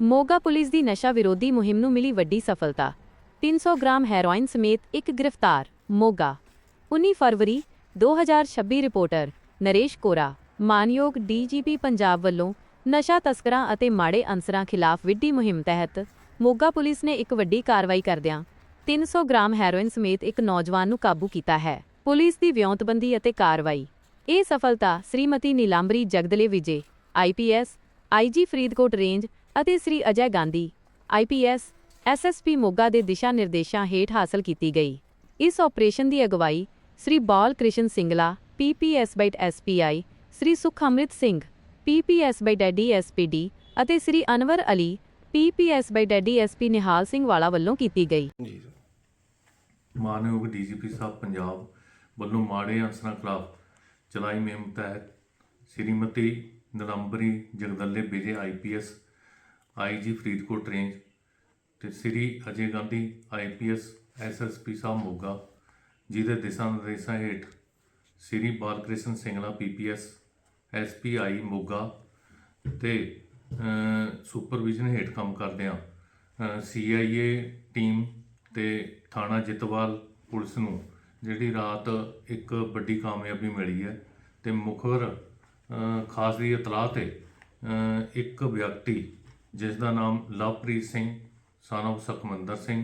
Moga police ਦੀ ਨਸ਼ਾ ਵਿਰੋਧੀ ਮੁਹਿੰਮ ਨੂੰ ਮਿਲੀ ਵੱਡੀ ਸਫਲਤਾ। 300 ਗ੍ਰਾਮ ਹੈਰੋਇਨ ਸਮੇਤ ਇੱਕ ਗ੍ਰਿਫਤਾਰ, ਮੋਗਾ। 19 ਫਰਵਰੀ 2026 ਰਿਪੋਰਟਰ, ਨਰੇਸ਼ ਕੋਰਾ, ਮਾਨਯੋਗ ਡੀਜੀਪੀ ਪੰਜਾਬ ਵੱਲੋਂ ਨਸ਼ਾ ਤਸਕਰਾਂ ਅਤੇ ਮਾੜੇ ਅਨਸਰਾਂ ਖਿਲਾਫ ਵਿੱਢੀ ਮੁਹਿੰਮ ਤਹਿਤ ਮੋਗਾ ਪੁਲਿਸ ਨੇ ਇੱਕ ਵੱਡੀ ਕਾਰਵਾਈ ਕਰਦਿਆਂ 300 ਗ੍ਰਾਮ ਹੈਰੋਇਨ ਸਮੇਤ ਇੱਕ ਨੌਜਵਾਨ ਨੂੰ ਕਾਬੂ ਕੀਤਾ ਹੈ। ਪੁਲਿਸ ਦੀ ਵਿਉਂਤਬੰਦੀ ਅਤੇ ਕਾਰਵਾਈ। ਇਹ ਸਫਲਤਾ Shrimati Nilambari Jagdale Vijay IPS IG Faridkot range ਅਤੇ ਸ੍ਰੀ ਅਜੈ ਗਾਂਧੀ ਆਈਪੀਐਸ ਐਸਐਸਪੀ ਮੋਗਾ ਦੇ ਦਿਸ਼ਾ ਨਿਰਦੇਸ਼ਾਂ ਹੇਠ ਹਾਸਲ ਕੀਤੀ ਗਈ। ਇਸ ਆਪਰੇਸ਼ਨ ਦੀ ਅਗਵਾਈ ਸ੍ਰੀ ਬਾਲ ਕ੍ਰਿਸ਼ਨ ਸਿੰਗਲਾ ਪੀਪੀਐਸ ਬਾਈਟ ਐਸਪੀਆਈ ਸ੍ਰੀ ਸੁਖ ਅੰਮ੍ਰਿਤ ਸਿੰਘ ਪੀਪੀਐਸ ਬਾਈ ਡੈਡੀ ਐਸਪੀਡੀ ਅਤੇ ਸ੍ਰੀ ਅਨਵਰ ਅਲੀ ਪੀਪੀਐਸ ਬਾਈ ਡੈਡੀ ਐਸਪੀ ਨਿਹਾਲ ਸਿੰਘ ਵਾਲਾ ਵੱਲੋਂ ਕੀਤੀ ਗਈ। ਜੀ ਮਾਨਯੋਗ ਡੀਜੀਪੀ ਸਾਹਿਬ ਪੰਜਾਬ ਵੱਲੋਂ ਮਾੜੇ ਅਨਸਰਾਂ ਖਿਲਾਫ ਚਲਾਈ ਮੁਹਿੰਮ ਤਹਿਤ Shrimati Nilambari Jagdale Vijay IPS IG Faridkot range ਤੇ ਸ੍ਰੀ ਅਜੇ ਗਾਂਧੀ ਆਈਪੀਐਸ ਐਸਐਸਪੀ ਸਾਹਿਬ ਮੋਗਾ ਜਿਹਦੇ ਦਿਸ਼ਾ ਨਿਰਦੇਸ਼ਾਂ ਹੇਠ ਸ੍ਰੀ ਬਾਲਕ੍ਰਿਸ਼ਨ ਸਿੰਗਲਾ ਪੀਪੀਐਸ ਐਸਪੀਆਈ ਮੋਗਾ ਤੇ ਸੁਪਰਵਿਜ਼ਨ ਹੇਠ ਕੰਮ ਕਰਦੇ ਆ ਸੀਆਈਏ ਟੀਮ ਤੇ ਥਾਣਾ ਜਿਤਵਾਲ ਪੁਲਿਸ ਨੂੰ ਜਿਹੜੀ ਰਾਤ ਇੱਕ ਵੱਡੀ ਕਾਮਯਾਬੀ ਮਿਲੀ ਹੈ ਤੇ ਮੁਖਬਰ ਅ, ਖਾਸ ਦੀ ਇਤਲਾਹ ਤੇ ਇੱਕ ਵਿਅਕਤੀ ਜਿਸ ਦਾ ਨਾਮ ਲਵਪ੍ਰੀਤ ਸਿੰਘ ਸਾਨਵ ਸੁਖਮੰਦਰ ਸਿੰਘ।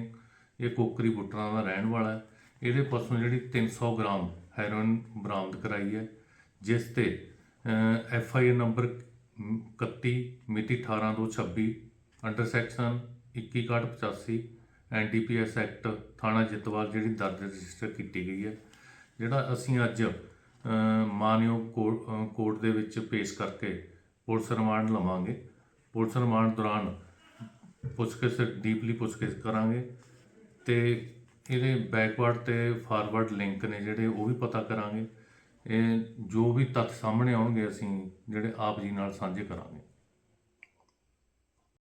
ਇਹ ਕੋਕਰੀ ਬੁੱਟਰਾਂ ਦਾ ਰਹਿਣ ਵਾਲਾ ਹੈ। ਇਹਦੇ ਪਾਸੋਂ ਜਿਹੜੀ 300 ਗ੍ਰਾਮ ਹੈਰੋਇਨ ਬਰਾਮਦ ਕਰਾਈ ਹੈ, ਜਿਸ ਤੇ ਐਫ ਆਈ ਆਰ ਨੰਬਰ 31 ਮਿਤੀ 18 ਤੋਂ 26 ਅੰਡਰ ਸੈਕਸ਼ਨ 2185 ਐਨਡੀਪੀਐਸ ਐਕਟ ਥਾਣਾ ਜਿੱਤਵਾਲ ਜਿਹੜੀ ਦਰਜ ਰਜਿਸਟਰ ਕੀਤੀ ਗਈ ਹੈ। ਜਿਹੜਾ ਅਸੀਂ ਅੱਜ ਮਾਨਯੋਗ ਕੋਰਟ ਦੇ ਵਿੱਚ ਪੇਸ਼ ਕਰਕੇ ਪੁਲਿਸ ਰਿਮਾਂਡ ਲਵਾਂਗੇ। ਪੁਲਿਸ ਰਿਮਾਂਡ ਦੌਰਾਨ ਪੁੱਛਗਿੱਛ, ਡੀਪਲੀ ਪੁੱਛਗਿੱਛ ਕਰਾਂਗੇ ਤੇ ਇਹਦੇ ਬੈਕਵਰਡ ਤੇ ਫਾਰਵਰਡ ਲਿੰਕ ਨੇ ਜਿਹੜੇ, ਉਹ ਵੀ ਪਤਾ ਕਰਾਂਗੇ। ਇਹ ਜੋ ਵੀ ਤੱਥ ਸਾਹਮਣੇ ਆਉਣਗੇ, ਅਸੀਂ ਜਿਹੜੇ ਆਪ ਜੀ ਨਾਲ ਸਾਂਝੇ ਕਰਾਂਗੇ।